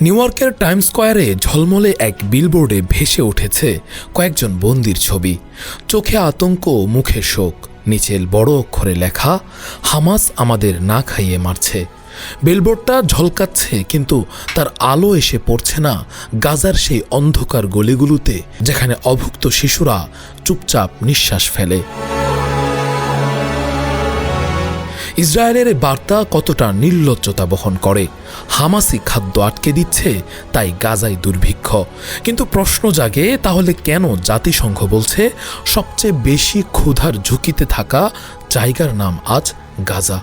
New ইয়র্কের time স্কোয়ারে ঝলমলে এক বিলবোর্ডে ভেসে উঠেছে কয়েকজন বন্দির ছবি। চোখে আতঙ্ক, মুখে শোক। নিচের বড় অক্ষরে লেখা, হামাস আমাদের না খাইয়ে মারছে। বিলবোর্ডটা ঝলকাচ্ছে, কিন্তু তার আলো এসে পড়ছে না গাজার সেই অন্ধকার গলিগুলোতে, যেখানে অভুক্ত শিশুরা চুপচাপ নিঃশ্বাস ফেলে। ইসরায়েলের বার্তা কতটা নির্লজ্জতা বহন করে? হামাসি খাদ্য আটকে দিচ্ছে, তাই গাজায় দুর্ভিক্ষ। কিন্তু প্রশ্ন জাগে, তাহলে কেন জাতিসংঘ বলছে সবচেয়ে বেশি ক্ষুধার ঝুঁকিতে থাকা জায়গার নাম আজ গাজা?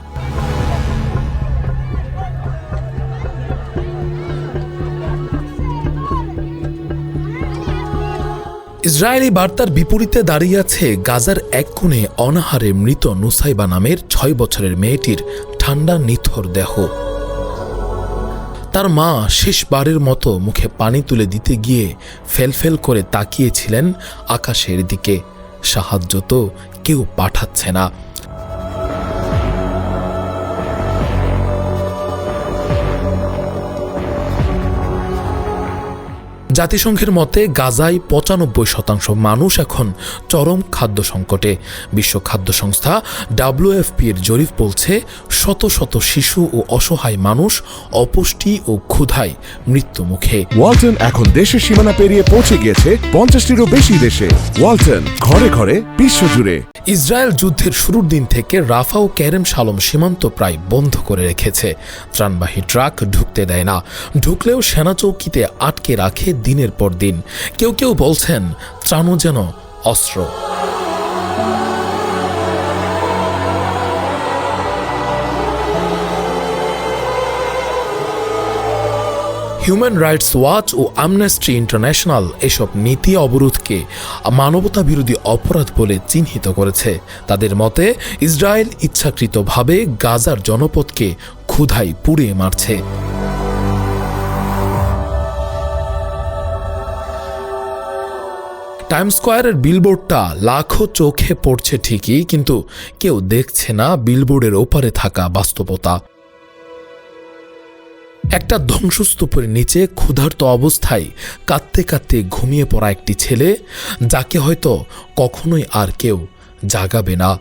ইসরায়েলি বার্তার বিপরীতে দাঁড়িয়ে আছে গাজার এক কোণে অনাহারে মৃত নুসাইবা নামের ছয় বছরের মেয়েটির ঠান্ডা, নিথর দেহ। তার মা শেষবারের মতো মুখে পানি তুলে দিতে গিয়ে ফেলফেল করে তাকিয়েছিলেন আকাশের দিকে। সাহায্য তো কেউ পাঠাচ্ছে না। জাতিসংঘের মতে গাজায় পঁচানব্বই শতাংশ মানুষ এখন চরম খাদ্য সংকটে। বিশ্ব খাদ্য সংস্থা ডাব্লিউএফপি এর জরিপ বলছে, শত শত শিশু ও অসহায় মানুষ অপুষ্টি ও ক্ষুধায় মৃত্যুমুখে। ওয়ালটন এখন দেশের সীমানা পেরিয়ে পৌঁছে গিয়েছে পঞ্চাশটিরও বেশি দেশে। ওয়ালটন ঘরে ঘরে বিশ্বজুড়ে ইসরায়েল যুদ্ধের শুরুর দিন থেকে রাফা ও ক্যারেম সালম সীমান্ত প্রায় বন্ধ করে রেখেছে। ত্রাণবাহী ট্রাক ঢুকতে দেয় না। ঢুকলেও সেনা চৌকিতে আটকে রাখে দিনের পর দিন। কেউ কেউ বলছেন, ত্রাণও যেন অস্ত্র। হিউম্যান রাইটস ওয়াচ ও আমনেস্টি ইন্টারন্যাশনাল এসব নীতি অবরোধকে মানবতা বিরোধী অপরাধ বলে চিহ্নিত করেছে। তাদের মতে, ইসরায়েল ইচ্ছাকৃতভাবে গাজার জনপদকে ক্ষুধায় পুড়িয়ে মারছে। টাইম স্কোয়ারের বিলবোর্ডটা লাখো চোখে পড়ছে ঠিকই, কিন্তু কেউ দেখছে না বিলবোর্ডের ওপারে থাকা বাস্তবতা। একটা ধ্বংসস্তূপের নিচে ক্ষুধার্ত অবস্থায় কাঁদতে কাঁদতে ঘুমিয়ে পড়া একটি ছেলে, যাকে হয়তো কখনোই আর কেউ জাগাবে না।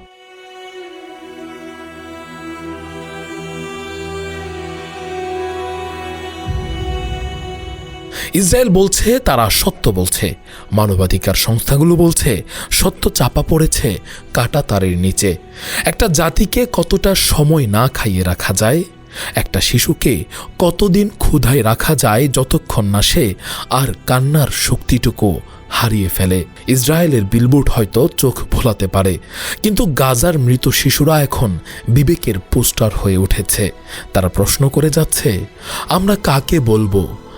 ইসরায়েল বলছে, তারা সত্য বলছে। মানবাধিকার সংস্থাগুলো বলছে, সত্য চাপা পড়েছে কাটা তারের নিচে। একটা জাতিকে কতটা সময় না খাইয়ে রাখা যায় একটা শিশুকে কতদিন ক্ষুধায় রাখা যায় যতক্ষণ না সে আর কান্নার শক্তিটুকু হারিয়ে ফেলে। ইসরায়েলের বিলবোর্ড হয়তো চোখ ভোলাতে পারে, কিন্তু গাজার মৃত শিশুরা এখন বিবেকের পোস্টার হয়ে উঠেছে। তারা প্রশ্ন করে যাচ্ছে, আমরা কাকে বলব?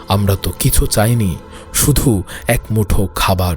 আমরা তো কিছু চাইনি, শুধু এক মুঠো খাবার।